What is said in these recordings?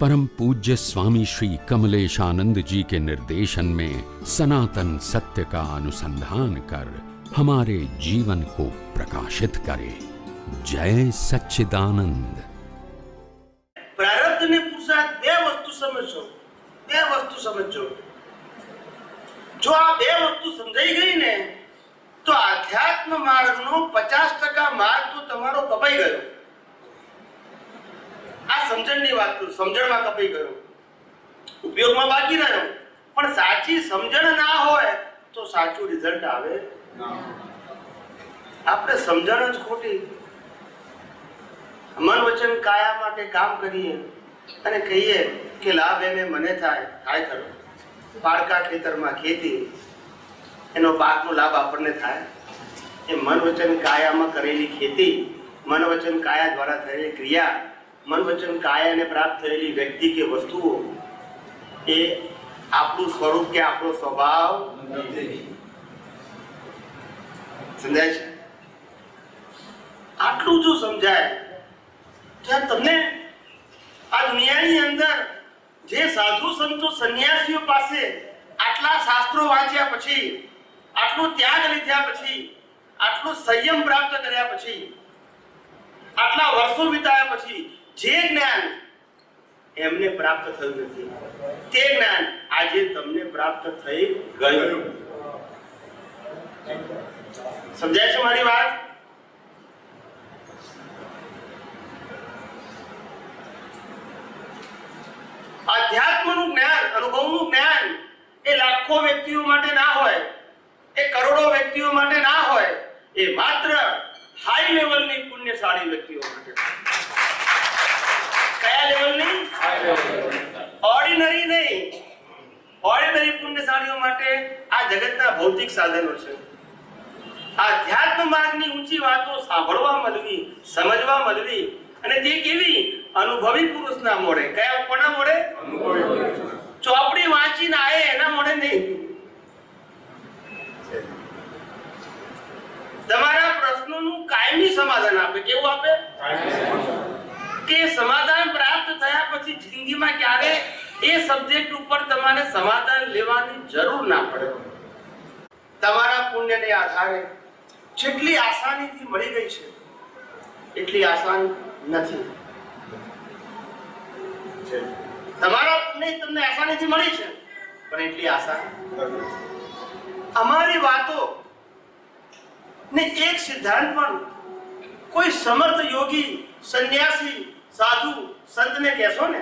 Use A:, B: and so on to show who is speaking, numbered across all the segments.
A: परम पूज्य स्वामी श्री कमलेशानंद जी के निर्देशन में सनातन सत्य का अनुसंधान कर हमारे जीवन को प्रकाशित करे जय सच्चिदानंद
B: પ્રારબ્ધ ને પુરુષાર્થ બે વસ્તુ સમજો બે વસ્તુ સમજો જો આ બે વસ્તુ સમજાઈ ગઈ ને તો આધ્યાત્મ માર્ગનો પચાસ ટકા માર્ગ તો તમારો કપાઈ ગયો આ સમજણની વાત કરું, સમજણમાં કપાઈ ગયો. ઉપયોગમાં બાકી રહ્યો. પણ સાચી સમજણ ના હોય તો સાચું રિઝલ્ટ આવે આપણે સમજણ જ ખોટી. મન વચન કાયા માટે કામ કરીએ અને કહીએ કે લાભ એને મને થાય થાય ખરો. પાડકા ખેતરમાં ખેતી, એનો પાકનો લાભ આપણને થાય. એ મન વચન કાયામાં કરેલી ખેતી મન વચન કાયા દ્વારા થયેલી ક્રિયા મન વચન કાયાને પ્રાપ્ત થયેલી વ્યક્તિ કે વસ્તુઓ એ આપણું સ્વરૂપ કે આપણો સ્વભાવ સમજાય છે? આટલું જો સમજાય ત્યાં તમને આ દુનિયાની અંદર જે સાધુ સંતો સંન્યાસીઓ પાસે આટલા શાસ્ત્રો વાંચ્યા પછી, આટલો ત્યાગ લીધ્યા પછી, આટલો સંયમ પ્રાપ્ત કર્યા પછી, આટલા વર્ષો વિતાયા પછી જે જ્ઞાન એમને પ્રાપ્ત થયું નથી. તે જ્ઞાન આજે તમને પ્રાપ્ત થઈ ગયું. સમજાય છે મારી વાત? આધ્યાત્મનું જ્ઞાન, અનુભવનું જ્ઞાન એ લાખો વ્યક્તિઓ માટે ના હોય, એ કરોડો વ્યક્તિઓ માટે ના હોય, એ માત્ર હાઈ લેવલની પુણ્યશાળી વ્યક્તિઓ માટે કયા લેવલની ઓર્ડિનરી નહીં ઓર્ડિનરી પુણ્યશાળીઓ માટે આ જગતના ભૌતિક સાધનો છે આધ્યાત્મ માર્ગની ઊંચી વાતો સાંભળવા મળવી સમજવા મળવી અને તે કેવી અનુભવી પુરુષના મોડે કયા કોના મોડે ચોપડી વાંચીને આયે એના મોડે નહીં તમારા પ્રશ્નોનું કાયમી સમાધાન આપે કેવું આપે? કે સમાધાન પછી જિંદગીમાં ક્યારે એ સબ્જેક્ટ ઉપર તમારે સમાધાન લેવાની જરૂર ના પડે. તમારા પુણ્યને આધારે જેટલી આસાનીથી મળી ગઈ છે, એટલી આસાન નથી. તમારા પુણ્ય તમને આસાનીથી મળી છે, પણ એટલી આસાન અમારી વાતો ને એક સિદ્ધાંત પણ કોઈ સમર્થ યોગી, સંન્યાસી, સાધુ સંતને કહેશો ને,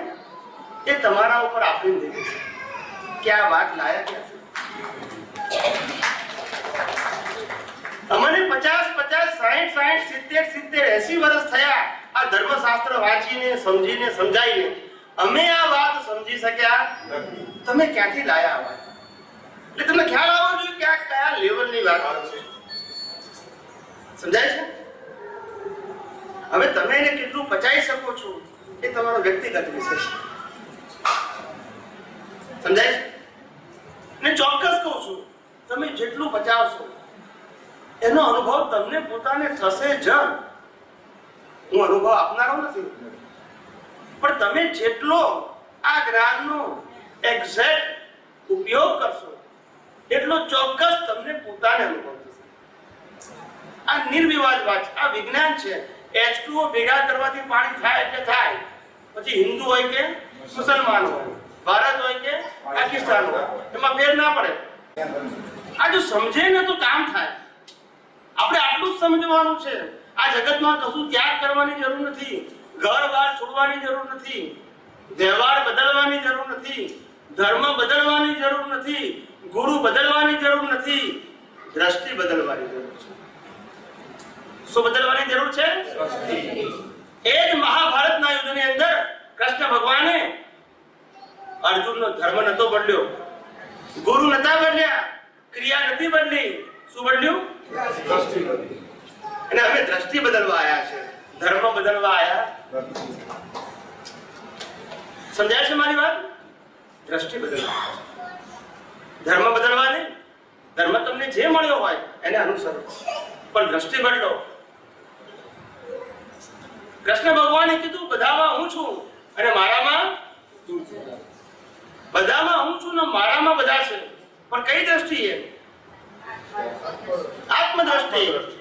B: એ તમારા ઉપર આપીને દે છે. કે આ વાત લાયા ક્યાંથી અમને પચાસ પચાસ સાઠ સાઠ સિત્તેર સિત્તેર, એસી વર્ષ થયા. આ ધર્મશાસ્ત્ર વાંચીને, સમજીને સમજાવીને અમે આ વાત સમજી શક્યા તમે ક્યાંથી લાયા આ એટલે તમને ખ્યાલ આવવો જોઈએ કે આ કયા લેવલની વાત છે. સમજાય છે? હવે તમે એને કેટલું પચાવી શકો છો એ તમારો વ્યક્તિગત વિષય છે સમજાય છે? ને ચોક્કસ કહું છું, તમે જેટલું બચાવશો એનો અનુભવ તમને પોતાને થશે જ. હું અનુભવ આપનારો નથી. પણ તમે જેટલો આ જ્ઞાનનો એક્ઝેક્ટ ઉપયોગ કરશો, એટલો ચોક્કસ તમને પોતાને અનુભવ થશે. આ નિર્વિવાદ વાત આ વિજ્ઞાન છે. H2O ભેગા કરવાથી પાણી થાય એટલે થાય. પછી હિન્દુ હોય કે મુસલમાન હોય, ભારત હોય કે પાકિસ્તાન હોય, એમાં ફેર ના પડે. આ જો સમજે ને તો કામ થાય. આપણે આટલું જ સમજવાનું છે. આ જગતમાં કશું ત્યાગ કરવાની જરૂર નથી ઘર બાર છોડવાની જરૂર નથી, વ્યવહાર બદલવાની જરૂર નથી, ધર્મ બદલવાની જરૂર નથી, ગુરુ બદલવાની જરૂર નથી, દ્રષ્ટિ બદલવાની જરૂર શું બદલવાની જરૂર છે? એ જ મહાભારતના યુદ્ધની અંદર કૃષ્ણ ભગવાને અર્જુનનો ધર્મ નતો બદલ્યો. ગુરુ નતા બદલ્યા, ક્રિયા નથી બદલી. શું બદલ્યું? અને અમે દ્રષ્ટિ બદલવા આયા છે. ધર્મ બદલવા આયા. સમજાય છે મારી વાત? દ્રષ્ટિ બદલવા. ધર્મ બદલવા નહીં ધર્મ તમને જે મળ્યો હોય એને અનુસરો. પણ દ્રષ્ટિ બદલો. કૃષ્ણ ભગવાને કીધું, બધામાં હું છું અને મારામાં તું બધામાં હું છું ને મારામાં બધા છે. પણ કઈ દ્રષ્ટિએ? આત્મદ્રષ્ટિ